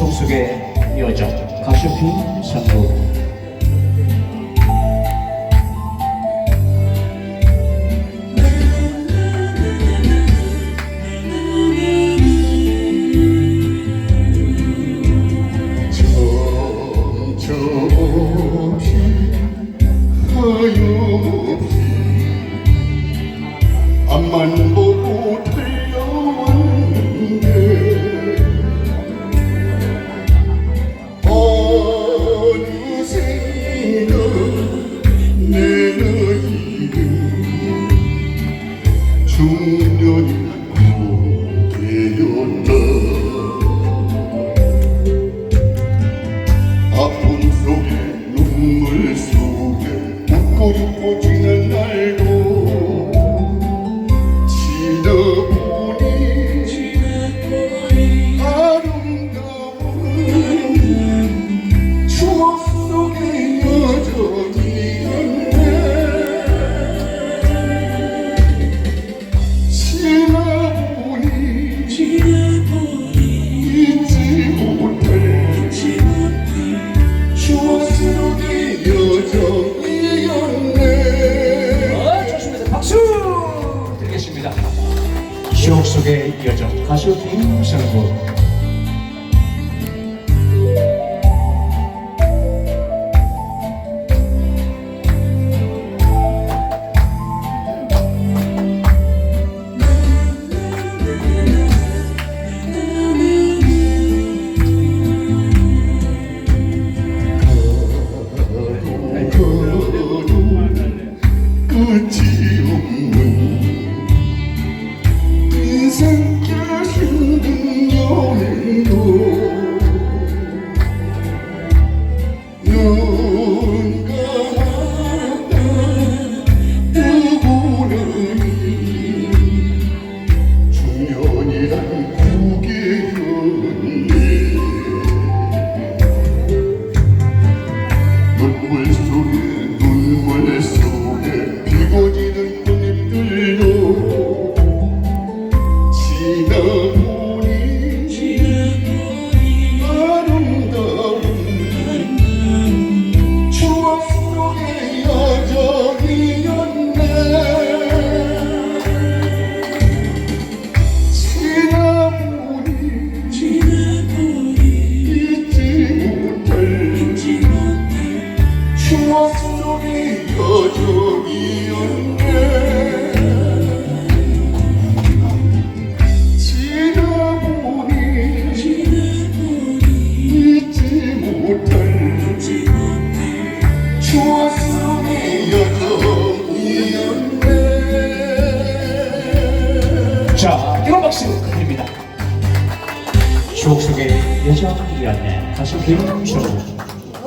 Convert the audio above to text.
청숙의 여자 가수 김상국 만 추억 속의 여정 가수 임성구. 끝이 추억 속에 여자 한 분이었 네. 다시 괴로운 추 억.